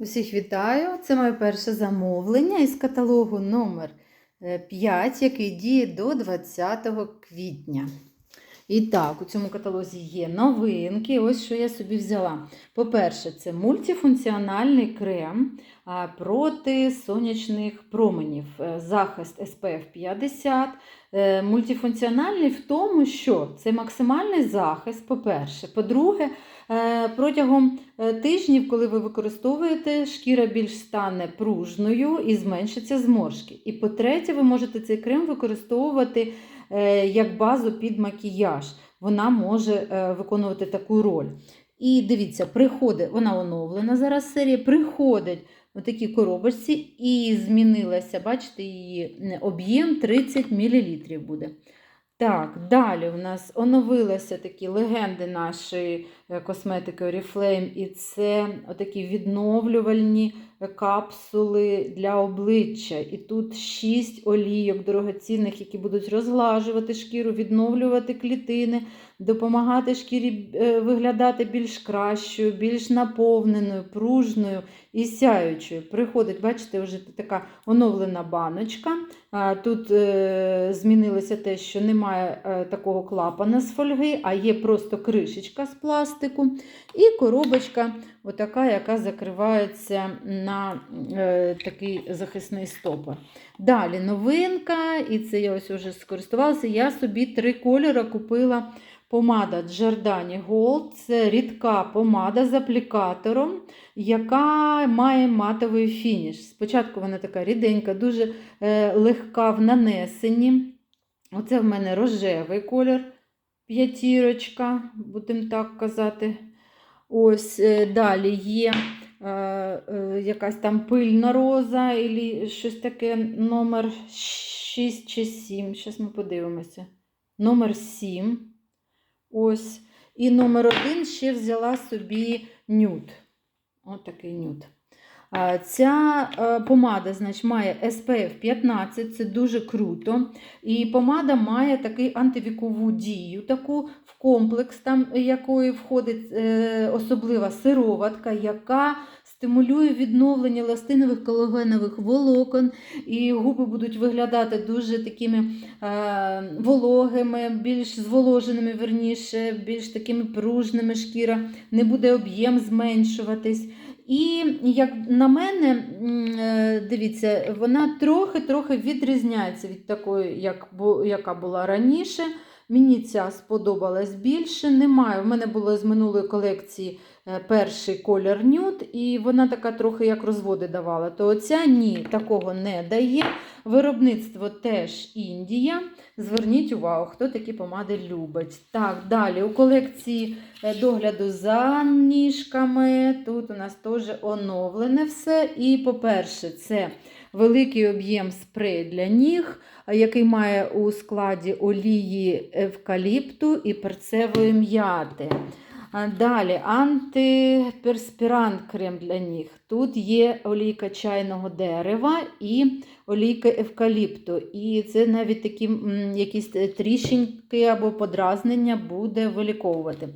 Усіх вітаю! Це моє перше замовлення із каталогу номер 5, який діє до 20 квітня. І так, у цьому каталозі є новинки. Ось що я собі взяла. По-перше, це мультифункціональний крем проти сонячних променів. Е, Захист SPF 50. Е, Мультифункціональний в тому, що це максимальний захист, по-перше. По-друге, е, протягом тижнів, коли ви використовуєте, шкіра більш стане пружною і зменшаться зморшки. І по-третє, ви можете цей крем використовувати як базу під макіяж. Вона може е, виконувати таку роль. І дивіться, приходить, вона оновлена зараз серія, приходить в такій коробочці і змінилася, бачите, її об'єм 30 мл буде. Так, далі у нас оновилися такі легенди нашої е, косметики Oriflame, і це отакі відновлювальні е, капсули для обличчя. І тут 6 олійок дорогоцінних, які будуть розглажувати шкіру, відновлювати клітини, допомагати шкірі е, виглядати більш кращою, більш наповненою, пружною і сяючою. Приходить, бачите, вже така оновлена баночка. Тут е, змінилося те, що немає е, такого клапана з фольги, а є просто кришечка з пластику. І коробочка, отака, яка закривається на е, такий захисний стопор. Далі новинка, і це я ось вже скористувалася. Я собі три кольори купила. Помада Giordani Gold це рідка помада з аплікатором, яка має матовий фініш. Спочатку вона така ріденька, дуже е, легка в нанесенні. Оце в мене рожевий колір, п'ятірочка, будемо так казати. Ось е, далі є е, е, якась там пильна роза, і щось таке номер 6 чи 7. Зараз ми подивимося. Номер 7. Ось. І номер один ще взяла собі нюд. Ось такий нюд. Ця е, помада значить, має SPF 15, це дуже круто. І помада має такий антивікову дію, таку в комплекс, там, якої входить е, особлива сироватка, яка стимулює відновлення еластинових колагенових волокон, і губи будуть виглядати дуже такими е, вологими, більш зволоженими, верніше, більш такими пружними шкіра, не буде об'єм зменшуватись. І, як на мене, е, дивіться, вона трохи-трохи відрізняється від такої, як, яка була раніше. Мені ця сподобалась більше. Немає. У мене було з минулої колекції перший колір нюд, і вона така трохи як розводи давала. То оця ні, такого не дає. Виробництво теж Індія. Зверніть увагу, хто такі помади любить. Так, далі у колекції е, догляду за ніжками. Тут у нас теж оновлене все. І, по-перше, це великий об'єм спрей для ніг, який має у складі олії евкаліпту і перцевої м'яти. Далі антиперспірант крем для ніг. Тут є олійка чайного дерева і олійка евкаліпту. І це навіть такі якісь тріщинки або подразнення буде виліковувати.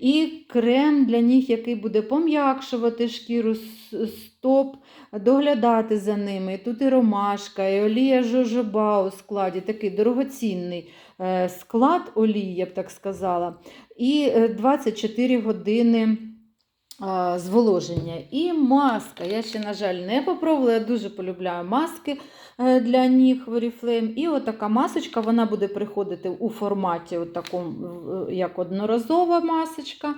І крем для ніг, який буде пом'якшувати шкіру стоп, доглядати за ними. Тут і ромашка, і олія жожоба у складі, такий дорогоцінний е, склад олії, я б так сказала. І е, 24 години а, зволоження. І маска. Я ще, на жаль, не попробувала. Я дуже полюбляю маски е, для ніг в Oriflame. І отака масочка вона буде приходити у форматі, такому, як одноразова масочка.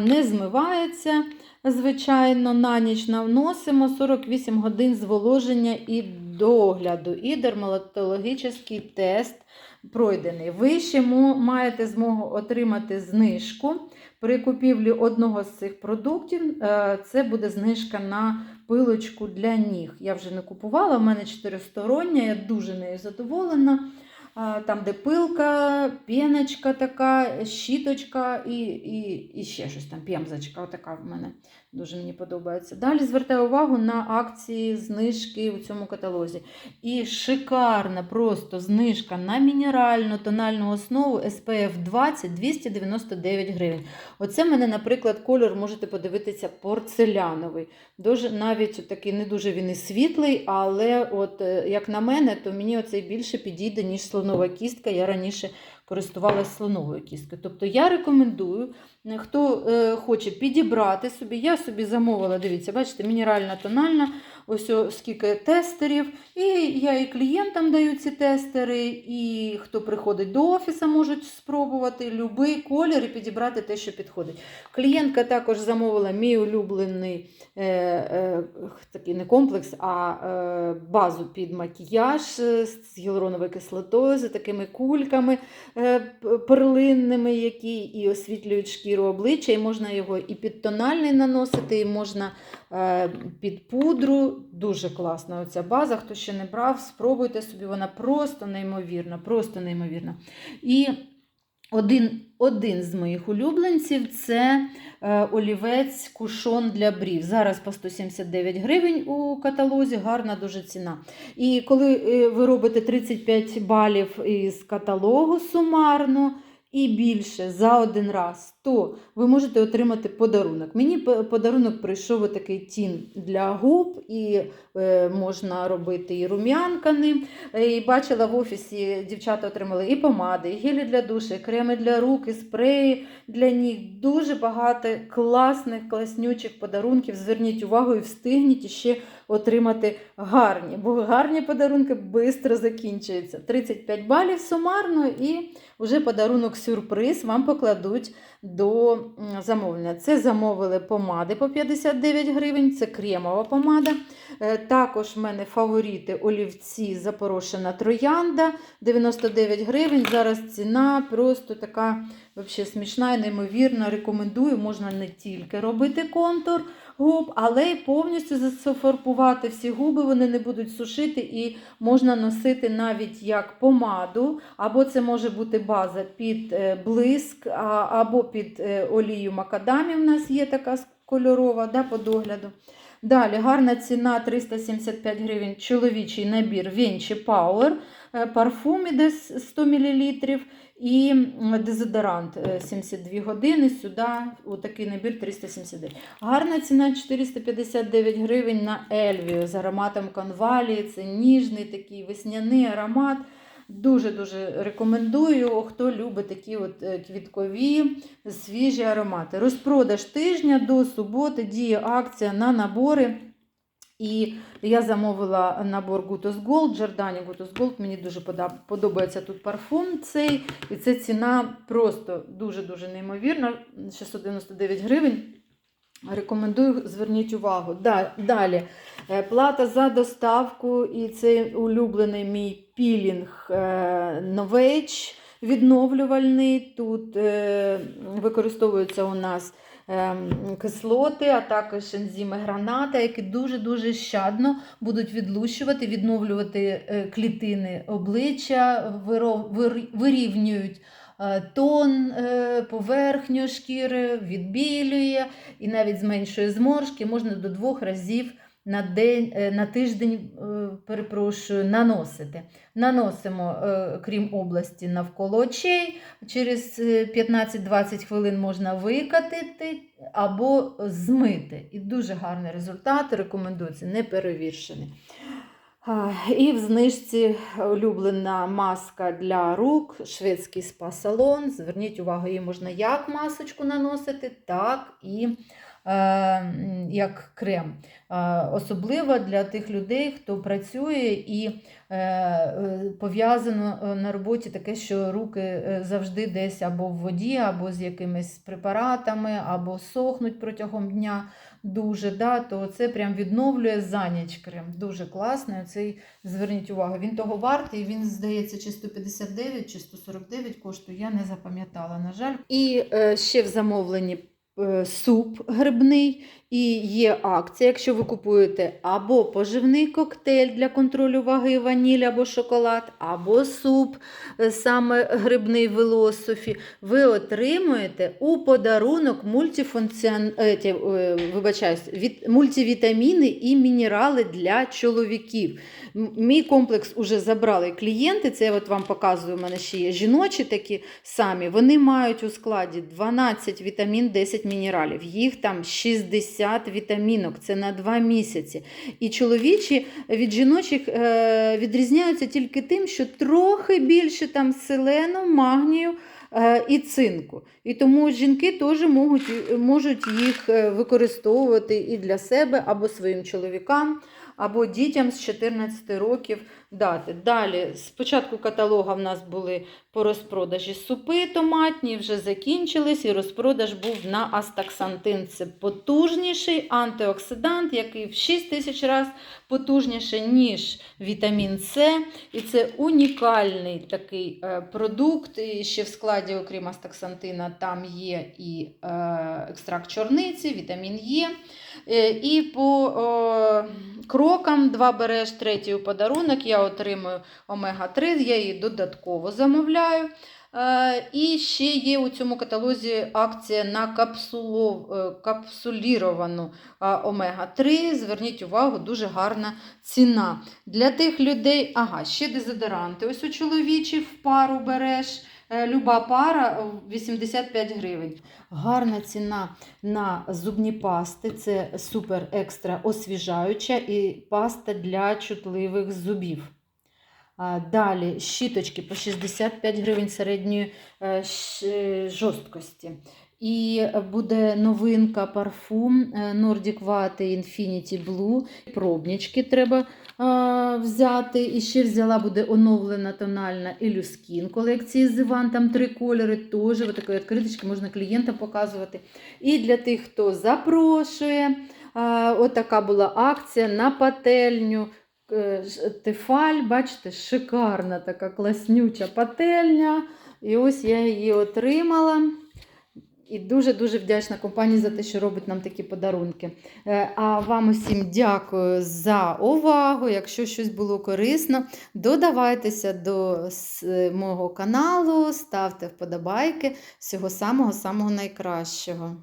Не змивається, звичайно, на ніч наносимо 48 годин зволоження і догляду. І дерматологічний тест пройдений. Ви ще маєте змогу отримати знижку при купівлі одного з цих продуктів. е, Це буде знижка на пилочку для ніг. Я вже не купувала, в мене чотиристороння, я дуже нею задоволена. Там, де пилка, піночка така, щіточка і, і, і ще щось там, п'ямзочка, отака в мене Дуже мені подобається. Далі звертаю увагу на акції знижки у цьому каталозі. І шикарна просто знижка на мінеральну тональну основу SPF 20 299 гривень. Оце в мене, наприклад, кольор можете подивитися порцеляновий. Дуже, навіть такий не дуже він і світлий, але от е, як на мене, то мені оцей більше підійде, ніж слонова кістка. Я раніше користувалася слоновою кісткою. Тобто я рекомендую, е, хто е, хоче підібрати собі, я собі замовила, дивіться, бачите, мінеральна тональна, ось скільки тестерів. І я і клієнтам даю ці тестери, і хто приходить до офісу, можуть спробувати будь-який колір і підібрати те, що підходить. Клієнтка також замовила мій улюблений е, е, такий не комплекс, а е, базу під макіяж е, з гіалуроновою кислотою, з такими кульками е, перлинними, які і освітлюють шкіру обличчя, і можна його і під тональний наносити, і можна е, під пудру. Дуже класна оця база. Хто ще не брав, спробуйте собі, вона просто неймовірна, просто неймовірна. І один, один з моїх улюбленців це е, олівець кушон для брів. Зараз по 179 гривень у каталозі, гарна дуже ціна. І коли е, ви робите 35 балів із каталогу сумарно і більше за один раз, то ви можете отримати подарунок. Мені подарунок прийшов отакий тін для губ, і е, можна робити і рум'янка ним. Е, І бачила в офісі, дівчата отримали і помади, і гелі для душу, і креми для рук, і спреї для ніг. Дуже багато класних, класнючих подарунків. Зверніть увагу і встигніть ще отримати гарні, бо гарні подарунки швидко закінчуються. 35 балів сумарно і вже подарунок сюрприз вам покладуть до замовлення. Це замовили помади по 59 гривень, це кремова помада. Е, Також в мене фаворити олівці запорошена троянда 99 гривень. Зараз ціна просто така вообще смішна і неймовірна. Рекомендую, можна не тільки робити контур губ, але й повністю зафарбувати всі губи, вони не будуть сушити і можна носити навіть як помаду, або це може бути база під е, блиск, або під е, олію макадамі. У нас є така кольорова да, по догляду. Далі гарна ціна 375 гривень. Чоловічий набір Venchi Power, е, парфум іде 100 мл і дезодорант е, 72 години. Сюди такий набір 379. Гарна ціна 459 гривень на Ельвію з ароматом конвалії. Це ніжний такий весняний аромат. Дуже-дуже рекомендую, хто любить такі от е, квіткові свіжі аромати. Розпродаж тижня до суботи діє акція на набори. І я замовила набор Gutos Gold, Giordani Gutos Gold. Мені дуже подобається тут парфум цей. І це ціна просто дуже-дуже неймовірна. 699 гривень. Рекомендую, зверніть увагу. Далі плата за доставку, і це улюблений мій пілінг е, Novage відновлювальний. Тут е, використовуються у нас ем, кислоти, а також ензими граната, які дуже-дуже щадно будуть відлущувати, відновлювати е, клітини обличчя, вирівнюють е, тон, е, поверхню шкіри, відбілює і навіть зменшує зморшки, можна до двох разів на день, е, на тиждень, е, перепрошую, наносити. Наносимо, е, крім області, навколо очей. Через е, 15-20 хвилин можна викатити або змити. І дуже гарний результат, рекомендується, неперевіршений. І в знижці улюблена маска для рук, шведський спа-салон. Зверніть увагу, її можна як масочку наносити, так і як крем. Е, особливо для тих людей, хто працює і е, е, пов'язано е, на роботі таке, що руки е, завжди десь або в воді, або з якимись препаратами, або сохнуть протягом дня дуже, да, то це прям відновлює за ніч крем. Дуже класний. Цей, зверніть увагу, він того вартий, він, здається, чи 159, чи 149 коштує, я не запам'ятала, на жаль. І е, ще в замовленні е, суп грибний. І є акція, якщо ви купуєте або поживний коктейль для контролю ваги ваніль або шоколад, або суп, е, саме грибний велософі, ви отримуєте у подарунок мультифункціон... е, е, вибачаюсь, від... мультивітаміни і мінерали для чоловіків. Мій комплекс уже забрали клієнти. Це я от вам показую, у мене ще є жіночі такі самі. Вони мають у складі 12 вітамін, 10 мінералів. Їх там 60 вітамінок. Це на 2 місяці. І чоловічі від жіночих е, відрізняються тільки тим, що трохи більше там селену, магнію. е, І цинку. І тому жінки теж можуть, можуть їх е, використовувати і для себе, або своїм чоловікам, або дітям з 14 років дати. Далі, спочатку каталога в нас були по розпродажі супи томатні, вже закінчились, і розпродаж був на астаксантин. Це потужніший антиоксидант, який в 6 тисяч разів потужніший, ніж вітамін С. І це унікальний такий е, продукт. І ще в складі, окрім астаксантина, там є і е, екстракт чорниці, вітамін Е. Е, І по е, крокам два береш, третій у подарунок. Я отримую омега-3, я її додатково замовляю. Е, І ще є у цьому каталозі акція на капсулов, е, капсуліровану е, омега-3. Зверніть увагу, дуже гарна ціна. Для тих людей, ага, ще дезодоранти. Ось у чоловічі в пару береш. Люба пара е, 85 гривень. Гарна ціна на зубні пасти. Це супер екстра освіжаюча і паста для чутливих зубів. Далі щіточки по 65 гривень середньої е, жорсткості. І буде новинка парфум е, Nordic Water Infinity Blue. Пробнички треба а, взяти. І ще взяла буде оновлена тональна Ілюскін колекції з Іван. Там три кольори. Теж такі відкриточки можна клієнтам показувати. І для тих, хто запрошує, а, отака була акція на пательню. Е, Тефаль, бачите, шикарна така класнюча пательня. І ось я її отримала. І дуже-дуже вдячна компанії за те, що робить нам такі подарунки. Е, А вам усім дякую за увагу. Якщо щось було корисно, додавайтеся до мого каналу, ставте вподобайки. Всього самого-самого найкращого.